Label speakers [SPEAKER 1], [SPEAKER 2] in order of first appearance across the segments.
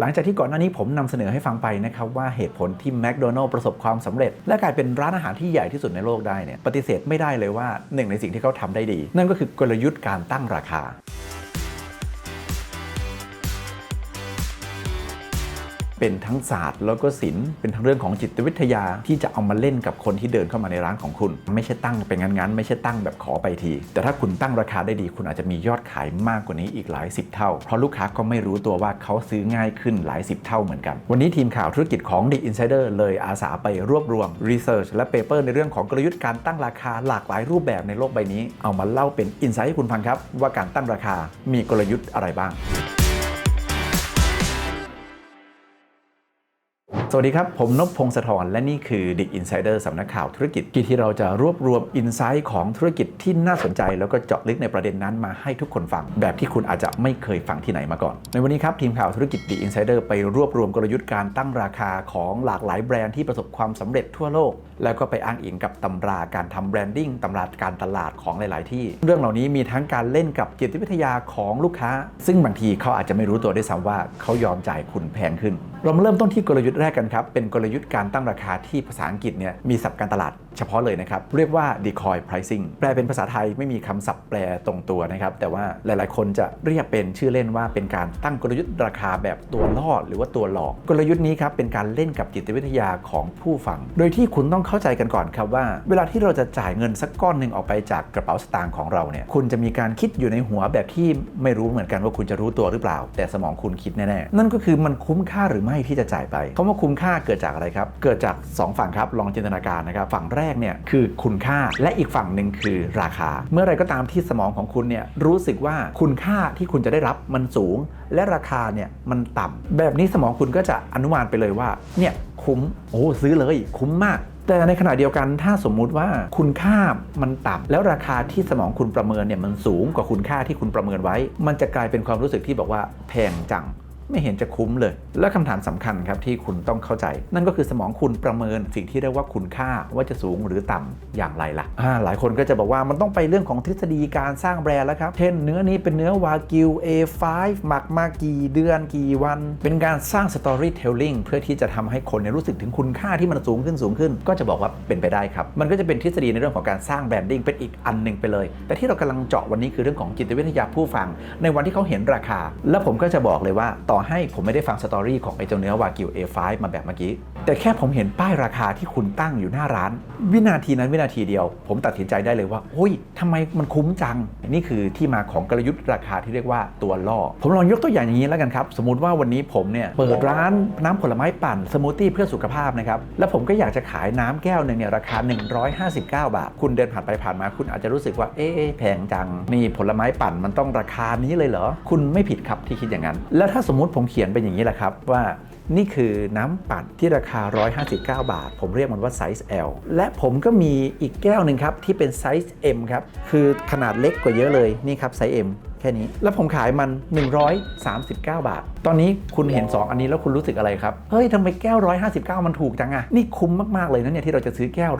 [SPEAKER 1] หลังจากที่ก่อนหน้านี้ผมนำเสนอให้ฟังไปนะครับว่าเหตุผลที่แมคโดนัลล์ประสบความสำเร็จ และกลายเป็นร้านอาหารที่ใหญ่ที่สุดในโลกได้เนี่ยปฏิเสธไม่ได้เลยว่าหนึ่งในสิ่งที่เขาทำได้ดี นั่นก็คือกลยุทธ์การตั้งราคา เป็นทั้งศาสตร์แล้วก็ศิลป์เป็นทั้งเรื่องของจิตวิทยาที่จะเอามาเล่นกับคนที่เดินเข้ามาในร้านของคุณ ไม่ใช่ตั้งเป็นงั้นๆไม่ใช่ตั้งแบบขอไปที แต่ถ้าคุณตั้งราคาได้ดี คุณอาจจะมียอดขายมากกว่านี้อีกหลายสิบเท่า เพราะลูกค้าก็ไม่รู้ตัวว่าเขาซื้อง่ายขึ้นหลายสิบเท่าเหมือนกัน วันนี้ทีมข่าวธุรกิจของ The Insider เลยอาสาไปรวบรวม Research และ Paper ในเรื่องของกลยุทธ์การตั้งราคาหลากหลายรูปแบบในโลกใบนี้ เอามาเล่าเป็นอินไซต์ให้คุณฟังครับ ว่าการตั้งราคามีกลยุทธ์อะไรบ้าง สวัสดีครับ ผมนพพงศธรและนี่คือ The Insider สำนักข่าวธุรกิจที่ที่เราจะรวบรวมอินไซต์ของธุรกิจที่น่าสนใจ แล้วก็เจาะลึกในประเด็นนั้นมาให้ทุกคนฟัง แบบที่คุณอาจจะไม่เคยฟังที่ไหนมาก่อน ในวันนี้ครับ ทีมข่าวธุรกิจ The Insider ไปรวบรวมกลยุทธ์การตั้งราคาของหลากหลายแบรนด์ที่ประสบความสำเร็จทั่วโลก แล้วก็ไปอ้างอิงกับตำราการทำแบรนดิ้งตำราการตลาดของหลาย ๆ ที่ เรื่องเหล่านี้มีทั้งการเล่นกับจิตวิทยาของลูกค้า ซึ่งบางทีเขาอาจจะไม่รู้ตัวด้วยซ้ำว่าเขายอมจ่ายคุณแพงขึ้นเรามาเริ่มต้นที่กลยุทธ์แรกกันครับ เป็นกลยุทธ์การตั้งราคาที่ภาษาอังกฤษเนี่ยมีศัพท์การตลาด เฉพาะเลยนะครับ เรียกว่า decoy pricing แปลเป็นภาษาไทยไม่มีคำศัพท์แปลตรงตัวนะครับ แต่ว่าหลายๆ คนจะเรียกเป็นชื่อเล่นว่าเป็นการตั้งกลยุทธ์ราคาแบบตัวล่อหรือว่าตัวหลอก กลยุทธ์นี้ครับเป็นการเล่นกับจิตวิทยาของผู้ฟัง โดยที่คุณต้องเข้าใจกันก่อนครับว่า เวลาที่เราจะจ่ายเงินสักก้อนหนึ่งออกไปจากกระเป๋าสตางค์ของเราเนี่ยคุณจะมีการคิดอยู่ในหัวแบบที่ไม่รู้เหมือนกันว่าคุณจะรู้ตัวหรือเปล่า แต่สมองคุณคิดแน่ๆนั่นก็คือมันคุ้มค่าหรือไม่ที่จะจ่ายไปคำว่าคุ้มค่าเกิดจากอะไรครับเกิดจาก 2 ฝั่งครับลองจินตนาการนะครับฝั่งแรกเนี่ยคือคุณค่าและอีกฝั่งหนึ่งคือราคา เมื่อไรก็ตามที่สมองของคุณเนี่ยรู้สึกว่าคุณค่าที่คุณจะได้รับมันสูง และราคาเนี่ยมันต่ำแบบนี้สมองคุณก็จะอนุมานไปเลยว่าเนี่ยคุ้มโอ้ซื้อเลย คุ้มมากแต่ในขณะเดียวกันถ้าสมมุติว่าคุณค่ามันต่ำแล้วราคาที่สมองคุณประเมินเนี่ยมันสูงกว่าคุณค่าที่คุณประเมินไว้ มันจะกลายเป็นความรู้สึกที่บอกว่าแพงจัง ไม่เห็นจะคุ้มเลย และคำถามสำคัญครับที่คุณต้องเข้าใจ นั่นก็คือสมองคุณประเมินสิ่งที่เรียกว่าคุณค่าว่าจะสูงหรือต่ำอย่างไรล่ะอ่าหลายคนก็จะบอกว่ามันต้องไปเรื่องของทฤษฎีการสร้างแบรนด์แล้วครับ เช่นเนื้อนี้เป็นเนื้อวากิว A5 หมักมากี่เดือนกี่วัน เป็นการสร้าง storytelling เพื่อที่จะทำให้คนรู้สึกถึงคุณค่าที่มันสูงขึ้นสูงขึ้น ก็จะบอกว่าเป็นไปได้ครับ มันก็จะเป็นทฤษฎีในเรื่องของการสร้างแบรนดิ้งเป็นอีกอันหนึ่งไปเลย แต่ที่เรากำลังเจาะวันนี้คือเรื่องของจิตวิทยาผู้ฟัง ในวันที่เขาเห็นราคา แล้วผมก็จะบอกเลยว่าต่อให้ผมไม่ได้ฟังสตอรี่ของไอ้เจ้าเนื้อวากิว A5 มาแบบเมื่อกี้ แต่แค่ผมเห็นป้ายราคาที่คุณตั้งอยู่หน้าร้าน วินาทีนั้นวินาทีเดียว ผมตัดสินใจได้เลยว่าโอ้ยทำไมมันคุ้มจัง นี่คือที่มาของกลยุทธ์ราคาที่เรียกว่าตัวล่อ ผมลองยกตัวอย่างอย่างนี้แล้วกันครับ สมมติว่าวันนี้ผมเนี่ยเปิดร้านน้ำผลไม้ปั่นสมูทตี้เพื่อสุขภาพนะครับแล้วผมก็อยากจะขายน้ำแก้วหนึ่งเนี่ยราคา 159 บาท คุณเดินผ่านไปผ่านมาคุณอาจจะรู้สึกว่าเอ๊ะแพงจังนี่ผลไม้ปั่นมันต้องราคานี้เลยเหรอคุณไม่ผิดครับที่คิดอย่างนั้น แล้วถ้าสมมติผมเขียนเป็นอย่างนี้แหละครับว่านี่คือน้ำปั่นที่ราคา 159 บาท ผมเรียกมันว่าไซส์ L และผมก็มีอีกแก้วหนึ่งครับ ที่เป็นไซส์ M ครับ คือขนาดเล็กกว่าเยอะเลย นี่ครับไซส์ M แค่นี้ แล้วผมขายมัน 139 บาท ตอนนี้คุณเห็น 2 อันนี้แล้วคุณรู้สึกอะไรครับ เฮ้ยทำไมแก้ว 159 มันถูกจังอะนี่คุ้มมากๆเลยนะเนี่ยที่เราจะซื้อแก้ว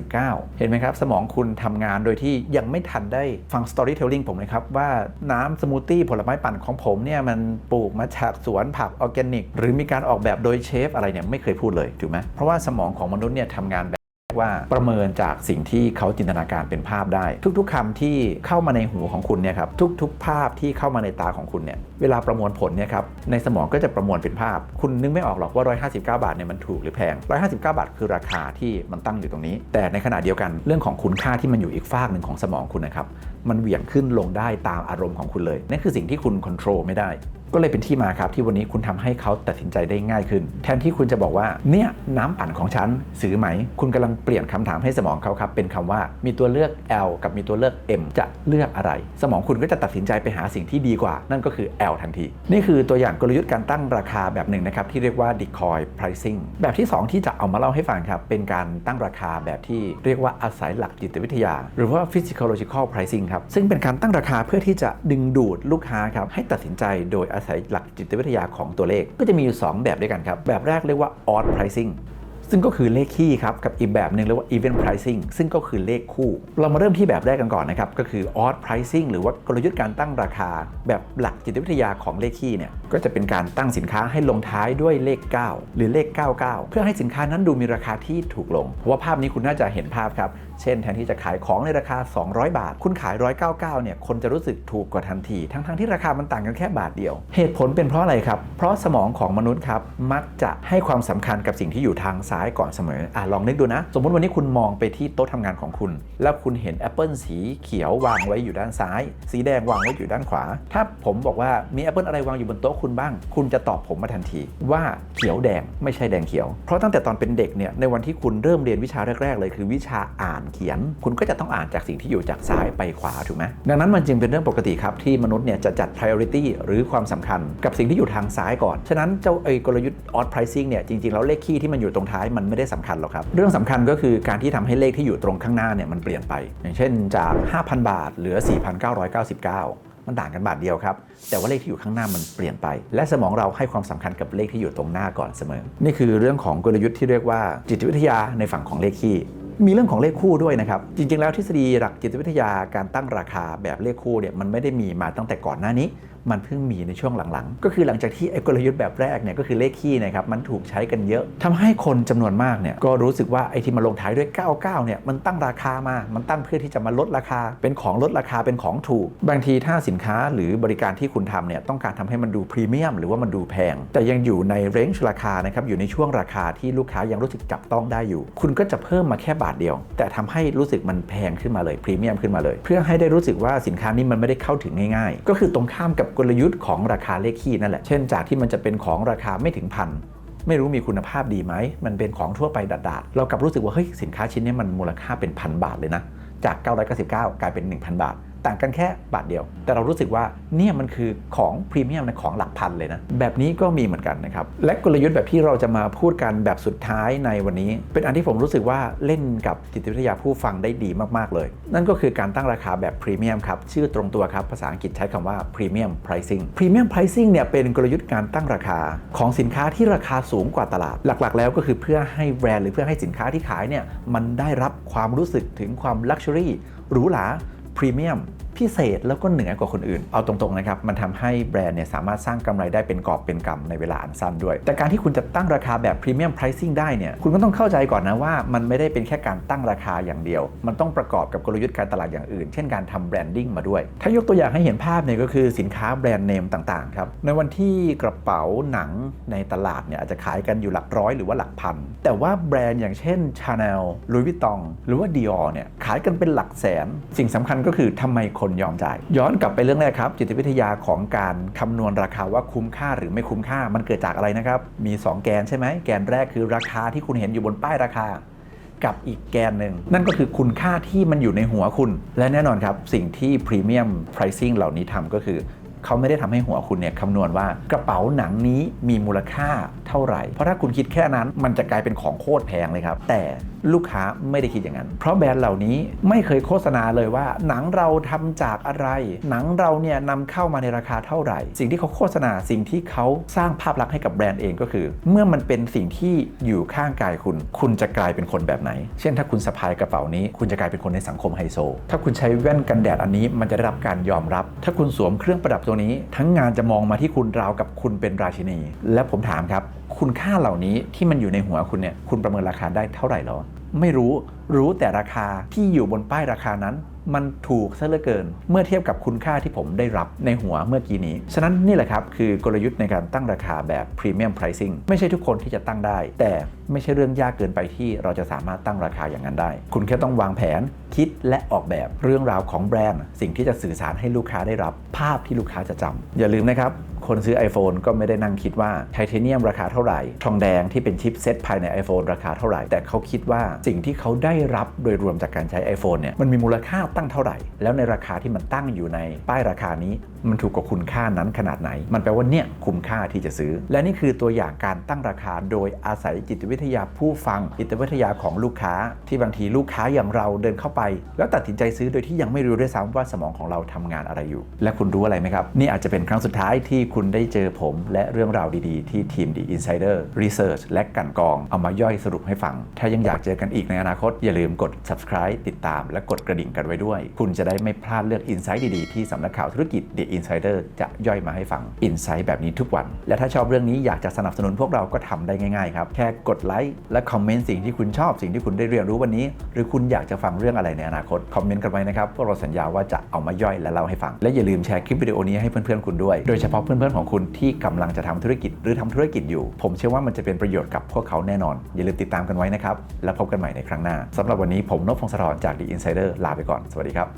[SPEAKER 1] 159 เห็นไหมครับ สมองคุณทำงานโดยที่ยังไม่ทันได้ฟัง storytelling ผมเลยครับ ว่าน้ำสมูทตี้ผลไม้ปั่นของผมเนี่ยมันปลูกมาจากสวนผักออร์แกนิก หรือมีการออกแบบโดยเชฟอะไรเนี่ยไม่เคยพูดเลยถูกไหมเพราะว่าสมองของมนุษย์เนี่ยทำงานแบบ ว่าประเมินจากสิ่งที่เขาจินตนาการเป็นภาพได้ ทุกๆคำที่เข้ามาในหูของคุณเนี่ยครับทุก ๆ ภาพที่เข้ามาในตาของคุณเนี่ยเวลาประมวลผลเนี่ยครับในสมองก็จะประมวลเป็นภาพ คุณนึกไม่ออกหรอกว่า 159 บาทเนี่ยมันถูกหรือแพง 159 บาทคือราคาที่มันตั้งอยู่ตรงนี้ แต่ในขณะเดียวกันเรื่องของคุณค่าที่มันอยู่อีกฝากหนึ่งของสมองคุณนะครับมันเหวี่ยงขึ้นลงได้ตามอารมณ์ของคุณเลยนั่นคือสิ่งที่คุณควบคุมไม่ได้ ก็เลยเป็นที่มาครับที่วันนี้คุณทำให้เขาตัดสินใจได้ง่ายขึ้น แทนที่คุณจะบอกว่าเนี่ยน้ำปั่นของฉันซื้อไหม คุณกำลังเปลี่ยนคำถามให้สมองเขาครับเป็นคำว่ามีตัวเลือก L กับมีตัวเลือก M จะเลือกอะไร สมองคุณก็จะตัดสินใจไปหาสิ่งที่ดีกว่า นั่นก็คือ L ทันที นี่คือตัวอย่างกลยุทธ์การตั้งราคาแบบหนึ่งนะครับที่เรียกว่า decoy pricing แบบที่ 2 ที่จะเอามาเล่าให้ฟังครับเป็นการตั้งราคาแบบที่เรียกว่าอาศัยหลักจิตวิทยา หรือว่า physiological pricing ครับซึ่งเป็นการตั้งราคาเพื่อที่จะดึงดูดลูกค้าครับให้ตัดสินใจโดยอาศัยหลักจิตวิทยาของตัวเลข ก็จะมีอยู่ 2 แบบด้วยกันครับ แบบแรกเรียกว่า odd pricing ซึ่งก็คือเลขคี่ครับ กับอีกแบบหนึ่งเรียกว่า event pricing ซึ่งก็คือเลขคู่ เรามาเริ่มที่แบบแรกกันก่อนนะครับ ก็คือ odd pricing หรือว่ากลยุทธ์การตั้งราคา แบบหลักจิตวิทยาของเลขคี่เนี่ย ก็จะเป็นการตั้งสินค้าให้ลงท้ายด้วยเลข 9 หรือเลข 99 เพื่อให้สินค้านั้นดูมีราคาที่ถูกลง เพราะว่าภาพนี้คุณน่าจะเห็นภาพครับ เช่น แทนที่จะขายของในราคา 200 บาท คุณขาย 199 เนี่ย คนจะรู้สึกถูกกว่าทันที ทั้งๆที่ราคามันต่างกันแค่บาทเดียว เหตุผลเป็นเพราะอะไรครับ เพราะสมองของมนุษย์ครับ มักจะให้ความสำคัญกับสิ่งที่อยู่ทางซ้ายก่อนเสมออะลองนึกดูนะ สมมติวันนี้คุณมองไปที่โต๊ะทำงานของคุณ แล้วคุณเห็นแอปเปิลสีเขียววางไว้อยู่ด้านซ้าย สีแดงวางไว้อยู่ด้านขวา ถ้าผมบอกว่ามีแอปเปิลอะไรวางอยู่บนโต๊ะคุณบ้าง คุณจะตอบผมมาทันที ว่าเขียวแดงไม่ใช่แดงเขียว เพราะตั้งแต่ตอนเป็นเด็กเนี่ยในวันที่คุณเริ่มเรียนวิชาแรก ๆ เลยคือวิชาอ่านเขียน คุณก็จะต้องอ่านจากสิ่งที่อยู่จากซ้ายไปขวาถูกไหมดังนั้นมันจึงเป็นเรื่องปกติครับที่มนุษย์เนี่ยจะจัด priority หรือความสำคัญ กับสิ่งที่อยู่ทางซ้ายก่อน ฉะนั้นเจ้าไอ้กลยุทธ์ odd pricing เนี่ยจริงๆแล้วเลขคี่ที่มันอยู่ตรงท้ายมันไม่ได้สำคัญหรอกครับเรื่องสำคัญก็คือการที่ทำให้เลขที่อยู่ตรงข้างหน้าเนี่ยมันเปลี่ยนไป อย่างเช่นจาก 5,000 บาท เหลือ 4,999 มันต่างกันบาทเดียวครับ แต่ว่าเลขที่อยู่ข้างหน้ามันเปลี่ยนไป และสมองเราให้ความสำคัญกับเลขที่อยู่ตรงหน้าก่อนเสมอ นี่คือเรื่องของกลยุทธ์ที่เรียกว่าจิตวิทยาในฝั่งของเลขคี่มีเรื่องของเลขคู่ด้วยนะครับ จริง ๆ แล้วทฤษฎีหลักจิตวิทยาการตั้งราคาแบบเลขคู่เนี่ยมันไม่ได้มีมาตั้งแต่ก่อนหน้านี้ มันเพิ่งมีในช่วงหลังๆ ก็คือหลังจากที่ไอ้กลยุทธ์แบบแรกเนี่ยก็คือเลขคี่นะครับมันถูกใช้กันเยอะทำให้คนจำนวนมากเนี่ยก็รู้สึกว่าไอ้ที่มาลงท้ายด้วย 99 เนี่ยมันตั้งราคามา มันตั้งเพื่อที่จะมาลดราคา เป็นของลดราคาเป็นของถูก บางทีถ้าสินค้าหรือบริการที่คุณทำเนี่ยต้องการทำให้มันดูพรีเมียมหรือว่ามันดูแพง แต่ยังอยู่ในเรนจ์ราคานะครับอยู่ในช่วงราคาที่ลูกค้ายังรู้สึกจับต้องได้อยู่ คุณก็จะเพิ่มมาแค่บาทเดียว แต่ทำให้รู้สึกมันแพงขึ้นมาเลยพรีเมียมขึ้นมาเลย เพื่อให้ได้รู้สึกว่าสินค้านี้มันไม่ได้เข้าถึงง่ายๆ ก็คือตรงข้ามกับกลยุทธ์ของราคาเลขคี่นั่นแหละ เช่นจากที่มันจะเป็นของราคาไม่ถึงพันไม่รู้มีคุณภาพดีไหม มันเป็นของทั่วไปดาดๆ เรากลับรู้สึกว่าเฮ้ยสินค้าชิ้นนี้มันมูลค่าเป็นพันบาทเลยนะ จาก 999 กลายเป็น 1,000 บาท ต่างกันแค่บาทเดียว แต่เรารู้สึกว่าเนี่ยมันคือของพรีเมียมนะของหลักพันเลยนะ แบบนี้ก็มีเหมือนกันนะครับ และกลยุทธ์แบบที่เราจะมาพูดกันแบบสุดท้ายในวันนี้ เป็นอันที่ผมรู้สึกว่าเล่นกับจิตวิทยาผู้ฟังได้ดีมาก ๆ เลย นั่นก็คือการตั้งราคาแบบพรีเมียมครับ ชื่อตรงตัวครับ ภาษาอังกฤษใช้คำว่า premium pricing premium pricing เนี่ยเป็นกลยุทธ์การตั้งราคาของสินค้าที่ราคาสูงกว่าตลาด หลัก ๆ แล้วก็คือเพื่อให้แบรนด์หรือเพื่อให้สินค้าที่ขายเนี่ยมันได้รับความรู้สึกถึงความลักชัวรี่หรูหรา พรีเมียม พิเศษแล้วก็เหนือกว่าคนอื่น เอาตรงๆนะครับมันทำให้แบรนด์เนี่ยสามารถสร้างกำไรได้เป็นกอบเป็นกำในเวลาอันสั้นด้วย แต่การที่คุณจะตั้งราคาแบบพรีเมียม pricing ได้เนี่ยคุณก็ต้องเข้าใจก่อนนะว่า มันไม่ได้เป็นแค่การตั้งราคาอย่างเดียว มันต้องประกอบกับกลยุทธ์การตลาดอย่างอื่น เช่นการทำแบรนดิ้งมาด้วย ถ้ายกตัวอย่างให้เห็นภาพเนี่ยก็คือสินค้าแบรนด์เนมต่างๆครับในวันที่กระเป๋าหนังในตลาดเนี่ยอาจจะขายกันอยู่หลักร้อยหรือว่าหลักพัน แต่ว่าแบรนด์อย่างเช่น Chanel Louis Vuitton หรือว่า Dior เนี่ยขายกันเป็นหลักแสน สิ่งสำคัญก็คือทำไมคนยอมจ่าย ย้อนกลับไปเรื่องแรกครับ จิตวิทยาของการคำนวณราคาว่าคุ้มค่าหรือไม่คุ้มค่ามันเกิดจากอะไรนะครับ มี 2 แกนใช่ไหมแกนแรกคือราคาที่คุณเห็นอยู่บนป้ายราคา กับอีกแกนหนึ่ง นั่นก็คือคุณค่าที่มันอยู่ในหัวคุณ และแน่นอนครับ สิ่งที่พรีเมียมไพรซิ่งเหล่านี้ทำก็คือ เขาไม่ได้ทำให้หัวคุณเนี่ยคำนวณว่ากระเป๋าหนังนี้มีมูลค่าเท่าไหร่ เพราะถ้าคุณคิดแค่นั้นมันจะกลายเป็นของโคตรแพงเลยครับ แต่ลูกค้าไม่ได้คิดอย่างนั้น เพราะแบรนด์เหล่านี้ไม่เคยโฆษณาเลยว่า หนังเราทำจากอะไร หนังเราเนี่ยนำเข้ามาในราคาเท่าไหร่ สิ่งที่เขาโฆษณาสิ่งที่เขาสร้างภาพลักษณ์ให้กับแบรนด์เองก็คือ เมื่อมันเป็นสิ่งที่อยู่ข้างกายคุณ คุณจะกลายเป็นคนแบบไหน เช่นถ้าคุณสะพายกระเป๋านี้ คุณจะกลายเป็นคนในสังคมไฮโซ ถ้าคุณใช้แว่นกันแดดอันนี้มันจะได้รับการยอมรับ ถ้าคุณสวมเครื่องประดับตัวนี้ทั้งงานจะมองมาที่คุณราวกับคุณเป็นราชินี และผมถามครับ คุณค่าเหล่านี้ที่มันอยู่ในหัวคุณเนี่ยคุณประเมินราคาได้เท่าไหร่หรอ ไม่รู้ รู้แต่ราคาที่อยู่บนป้ายราคานั้น มันถูกซะเหลือเกิน เมื่อเทียบกับคุณค่าที่ผมได้รับในหัวเมื่อกี้นี้ ฉะนั้นนี่แหละครับ คือกลยุทธ์ในการตั้งราคาแบบ Premium Pricing ไม่ใช่ทุกคนที่จะตั้งได้ แต่ไม่ใช่เรื่องยากเกินไปที่เราจะสามารถตั้งราคาอย่างนั้นได้ คุณแค่ต้องวางแผน คิดและออกแบบเรื่องราวของแบรนด์ สิ่งที่จะสื่อสารให้ลูกค้าได้รับ ภาพที่ลูกค้าจะจำอย่าลืมนะครับคนซื้อ iPhone ก็ไม่ได้นั่งคิดว่าไทเทเนียมราคาเท่าไหร่ ทองแดงที่เป็นชิปเซตภายใน iPhone ราคาเท่าไหร่ แต่เขาคิดว่าสิ่งที่เขาได้ได้รับโดยรวมจากการใช้ iPhone เนี่ยมันมีมูลค่าตั้งเท่าไหร่ แล้วในราคาที่มันตั้งอยู่ในป้ายราคานี้ มันถูกกว่าคุณค่านั้นขนาดไหน มันแปลว่าเนี่ยคุ้มค่าที่จะซื้อ และนี่คือตัวอย่างการตั้งราคาโดยอาศัยจิตวิทยาผู้ฟังจิตวิทยาของลูกค้า ที่บางทีลูกค้าอย่างเราเดินเข้าไป แล้วตัดสินใจซื้อโดยที่ยังไม่รู้ด้วยซ้ำว่าสมองของเราทำงานอะไรอยู่ และคุณรู้อะไรไหมครับนี่อาจจะเป็นครั้งสุดท้ายที่คุณได้เจอผม และเรื่องราวดีๆ ที่ทีม The Insider Research และกันกองเอามาย่อยสรุปให้ฟัง ถ้ายังอยากเจอกันอีกในอนาคตอย่าลืมกด subscribe ติดตาม และกดกระดิ่งกันไว้ด้วย คุณจะได้ไม่พลาดเลือก Insight ดีๆ ที่สำนักข่าวธุรกิจ The Insider จะย่อยมาให้ฟัง Insight แบบนี้ทุกวัน และถ้าชอบเรื่องนี้อยากจะสนับสนุนพวกเราก็ทำได้ง่ายๆครับ แค่กดไลค์และคอมเมนต์สิ่งที่คุณชอบสิ่งที่คุณได้เรียนรู้วันนี้ หรือคุณอยากจะฟังเรื่องอะไรในอนาคตคอมเมนต์กันไว้นะครับพวกเราสัญญาว่าจะเอามาย่อยและเล่าให้ฟัง และอย่าลืมแชร์คลิปวิดีโอนี้ให้เพื่อนๆคุณด้วย โดยเฉพาะเพื่อนๆของคุณที่กำลังจะทำธุรกิจหรือทำธุรกิจอยู่ ผมเชื่อว่ามันจะเป็นประโยชน์กับพวกเขาแน่นอน อย่าลืมติดตามกันไว้นะครับ แล้วพบกันใหม่ในครั้งหน้าสำหรับวันนี้ผมนพพงศธรจาก The Insider ลาไปก่อน สวัสดีครับ